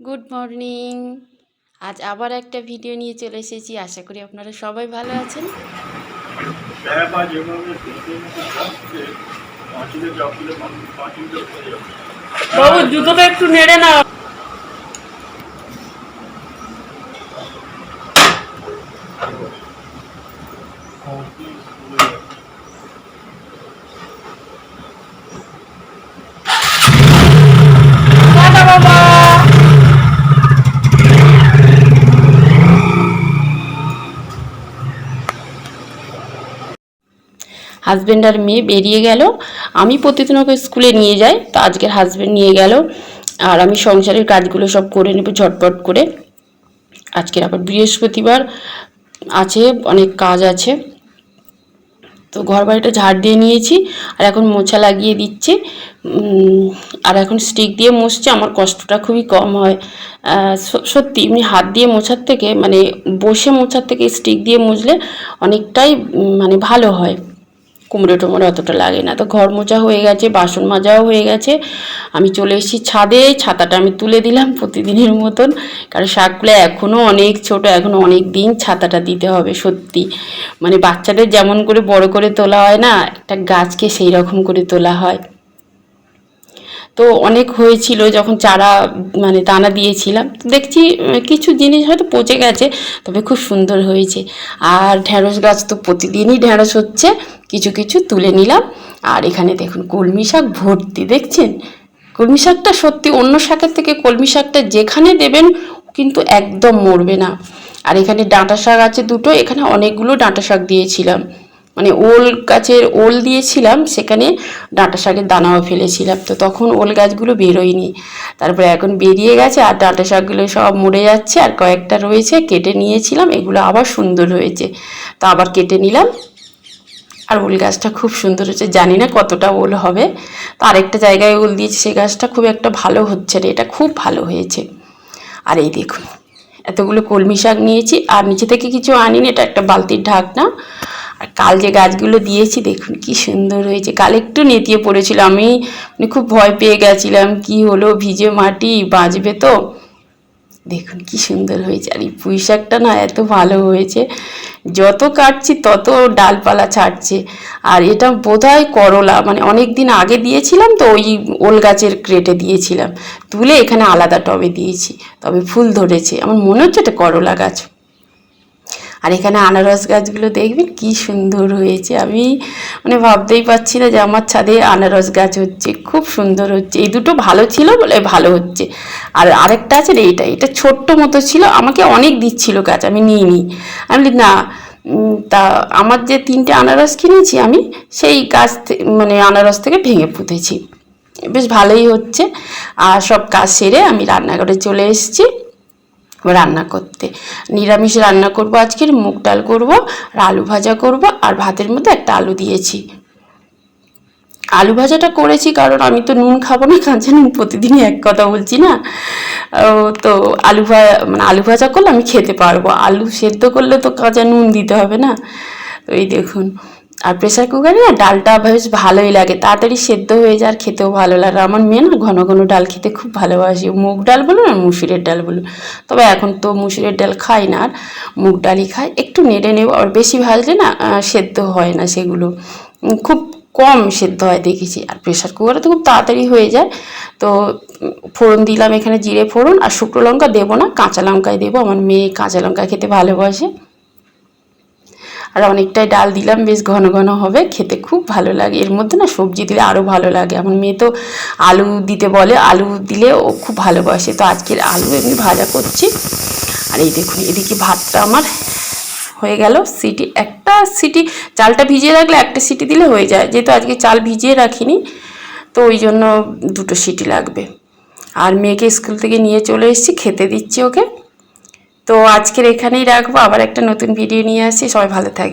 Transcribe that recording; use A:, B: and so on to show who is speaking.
A: Good morning আজ আবার একটা ভিডিও নিয়ে চলে এসেছি। আশা করি আপনারা সবাই ভালো আছেন। বাবু, জুতোটা একটু নেড়ে হাজব্যান্ড আর মেয়ে বেরিয়ে গেল। আমি প্রতিদিন ওকে স্কুলে নিয়ে যাই, তো আজকের হাজব্যান্ড নিয়ে গেল। আর আমি সংসারের কাজগুলো সব করে নেব ঝটপট করে। আজকের আবার বৃহস্পতিবার আছে, অনেক কাজ আছে। তো ঘর বাড়িটা ঝাড় দিয়ে নিয়েছি, আর এখন মোছা লাগিয়ে দিচ্ছে। আর এখন স্টিক দিয়ে মুছছে আমার কষ্টটা খুবই কম হয়। সত্যি, এমনি হাত দিয়ে মোছার থেকে মানে বসে মোছার থেকে স্টিক দিয়ে মুছলে অনেকটাই মানে ভালো হয়। কুমড়ো টুমড়ো অতটা লাগে না। তো ঘর মোচা হয়ে গেছে, বাসন মাজাও হয়ে গেছে। আমি চলে এসেছি ছাদে, ছাতাটা আমি তুলে দিলাম প্রতিদিনের মতন। কারণ শাকগুলো এখনও অনেক ছোট এখনও অনেক দিন ছাতাটা দিতে হবে, সত্যি। মানে বাচ্চাদের যেমন করে বড় করে তোলা হয় না, একটা গাছকে সেই রকম করে তোলা হয়। তো অনেক হয়েছিল যখন চারা মানে দানা দিয়েছিলাম। দেখছি কিছু জিনিস হয়তো পচে গেছে, তবে খুব সুন্দর হয়েছে। আর ঢ্যাঁড়স গাছ তো প্রতিদিনই ঢ্যাঁড়স হচ্ছে, কিছু কিছু তুলে নিলাম। আর এখানে দেখুন, কলমি শাক ভর্তি, দেখছেন? কলমি শাকটা সত্যি অন্য শাকের থেকে কলমি শাকটা যেখানে দেবেন, কিন্তু একদম মরবে না। আর এখানে ডাঁটা শাক আছে দুটো, এখানে অনেকগুলো ডাঁটা শাক দিয়েছিলাম। মানে ওল গাছের ওল দিয়েছিলাম, সেখানে ডাঁটা শাকের দানাও ফেলেছিলাম। তো তখন ওল গাছগুলো বেরোয়নি। তারপরে এখন বেরিয়ে গেছে আর ডাঁটা শাকগুলো সব মরে যাচ্ছে আর কয়েকটা রয়েছে কেটে নিয়েছিলাম, এগুলো আবার সুন্দর হয়েছে। তো আবার কেটে নিলাম। আর ওল গাছটা খুব সুন্দর হচ্ছে জানি না কতটা ওল হবে। তো আরেকটা জায়গায় ওল দিয়েছি সেই গাছটা খুব একটা ভালো হচ্ছে না, এটা খুব ভালো হয়েছে। আর এই দেখুন, এতগুলো কলমি শাক নিয়েছি, আর নিচে থেকে কিছু আনিনি, এটা একটা বালতির ঢাকনা। আর কাল যে গাছগুলো দিয়েছি, দেখুন কি সুন্দর হয়েছে। কাল একটু নেতিয়ে পড়েছিল, আমি মানে খুব ভয় পেয়ে গেছিলাম, কি হলো, ভিজে মাটি, বাঁচবে তো? দেখুন কি সুন্দর হয়েছে। আর এই পুঁই শাকটা না এত ভালো হয়েছে, যত কাটছি তত ডালপালা ছাড়ছে। আর এটা বোধহয় করলা মানে অনেক দিন আগে দিয়েছিলাম তো, ওই ওল গাছের ক্রেটে দিয়েছিলাম। তুলে এখানে আলাদা টবে দিয়েছি, তবে ফুল ধরেছে। আমার মনে হচ্ছে এটা করলা গাছ। আর এখানে আনারস গাছগুলো দেখবেন কি সুন্দর হয়েছে। আমি মানে ভাবতেই পারছি না যে আমার ছাদে আনারস গাছ হচ্ছে। খুব সুন্দর হচ্ছে। এই দুটো ভালো ছিল বলে ভালো হচ্ছে। আর আরেকটা আছে রে এইটা। এটা ছোট্ট মতো ছিল আমাকে অনেক দিচ্ছিল গাছ আমি নিইনি। আমি বলি, না তা আমার যে তিনটে আনারস কিনেছি আমি সেই গাছ মানে আনারস থেকে ভেঙে পুঁতেছি। বেশ ভালোই হচ্ছে। আর সব কাজ সেরে আমি রান্নাঘরে চলে এসেছি। রান্না করতে। নিরামিষ রান্না করব আজকের, মুগ ডাল করব, আর আলু ভাজা করব, আর ভাতের মধ্যে একটা আলু দিয়েছি। আলু ভাজাটা করেছি কারণ আমি তো নুন খাব না কাঁচা নুন প্রতিদিনই এক কথা বলছি না। তো আলু ভাজা মানে আলু ভাজা করলে আমি খেতে পারব, আলু সেদ্ধ করলে তো কাঁচা নুন দিতে হবে না। তো এই দেখুন আর প্রেসার কুকারে না ডালটা বেশ ভালোই লাগে। তাড়াতাড়ি সেদ্ধ হয়ে যায় আর খেতেও ভালো লাগে। আমার মেয়ে না ঘন ঘন ডাল খেতে খুব ভালোবাসি। মুগ ডাল বলুন আর মুসুরের ডাল বলুন তবে এখন তো মুসুরের ডাল খাই না আর মুগ ডালই খাই একটু নেড়ে নেব আর বেশি ভাজলে না সেদ্ধ হয় না সেগুলো। খুব কম সেদ্ধ হয় দেখেছি। আর প্রেশার কুকারে তো খুব তাড়াতাড়ি হয়ে যায়। তো ফোড়ন দিলাম এখানে জিরে ফোড়ন আর শুকনো লঙ্কা দেবো না, কাঁচা লঙ্কায় দেবো। আমার মেয়ে কাঁচা লঙ্কা খেতে ভালোবাসে। আর অনেকটাই ডাল দিলাম, বেশ ঘন ঘন হবে, খেতে খুব ভালো লাগে। এর মধ্যে না সবজি দিলে আরও ভালো লাগে। আমার মেয়ে তো আলু দিতে বলে, আলু দিলে ও খুব ভালোবাসে। তো আজকের আলু এমনি ভাজা করছি। আর এই দেখুন, এদিকে ভাতটা আমার হয়ে গেল। সিটি, একটা সিটি, চালটা ভিজিয়ে রাখলে একটা সিটি দিলে হয়ে যায়। যেহেতু আজকে চাল ভিজিয়ে রাখিনি, তো ওই জন্য দুটো সিটি লাগবে। আর মেয়েকে স্কুল থেকে নিয়ে চলে এসেছি, খেতে দিচ্ছি ওকে। তো আজকের এখানেই রাখব। আবার একটা নতুন ভিডিও নিয়ে আসি সবাই ভালো থাকবে